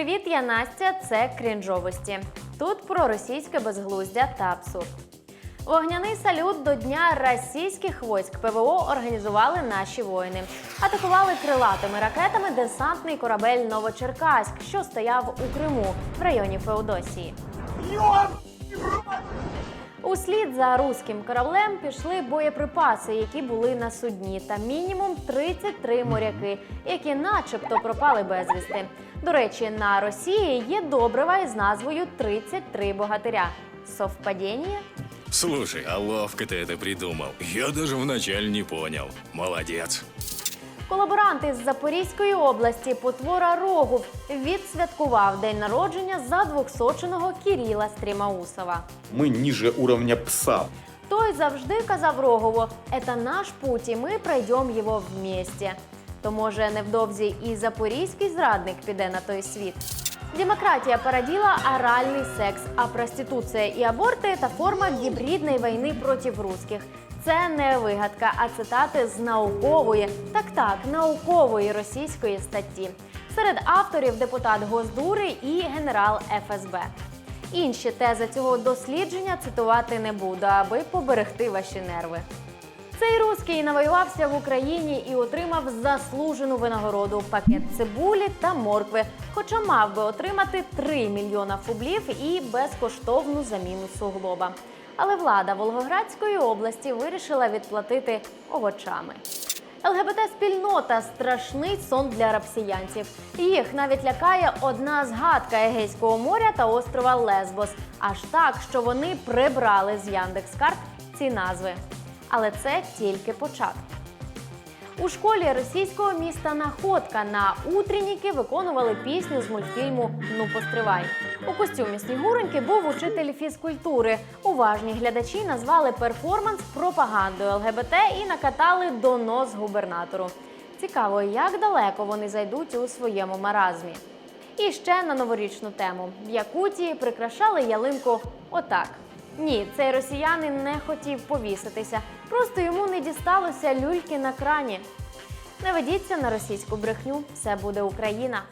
Привіт, я Настя. Це крінжовості. Тут про російське безглуздя та абсурд. Вогняний салют до дня російських військ ПВО організували наші воїни. Атакували крилатими ракетами десантний корабель Новочеркаськ, що стояв у Криму в районі Феодосії. Услід за руським кораблем пішли боєприпаси, які були на судні, та мінімум 33 моряки, які, начебто, пропали безвісти. До речі, на Росії є добрива із назвою «33 богатиря. Совпадіння? Слушай, а ловко ты это придумал. Я даже вначале не понял. Молодец. Колаборант із Запорізької області Потвора Рогов відсвяткував день народження за двохсоченого Кіріла Стрімаусова. Мы ниже уровня пса. Той завжди казав Рогову: «Это наш путь, і ми пройдемо його вместе». То може невдовзі і запорізький зрадник піде на той світ. Демократія породила оральний секс, а проституція і аборти та форма гібридної війни проти русських. Це не вигадка, а цитати з наукової, так так, наукової російської статті. Серед авторів депутат Госдури і генерал ФСБ. Інші тези цього дослідження цитувати не буду, аби поберегти ваші нерви. Цей руський навоювався в Україні і отримав заслужену винагороду пакет цибулі та моркви, хоча мав би отримати 3 мільйона фублів і безкоштовну заміну суглоба. Але влада Волгоградської області вирішила відплатити овочами. ЛГБТ-спільнота страшний сон для рапсіянців. Їх навіть лякає одна згадка Егейського моря та острова Лесбос. Аж так, що вони прибрали з Яндекс.Карт ці назви. Але це тільки початок. У школі російського міста Находка на утренніки виконували пісню з мультфільму Ну постривай. У костюмі Снігуреньки був учитель фізкультури. Уважні глядачі назвали перформанс пропагандою ЛГБТ і накатали донос губернатору. Цікаво, як далеко вони зайдуть у своєму маразмі. І ще на новорічну тему: в Якутії прикрашали ялинку отак. Ні, цей росіянин не хотів повіситися, просто йому не дісталося люльки на крані. Не ведіться на російську брехню, все буде Україна.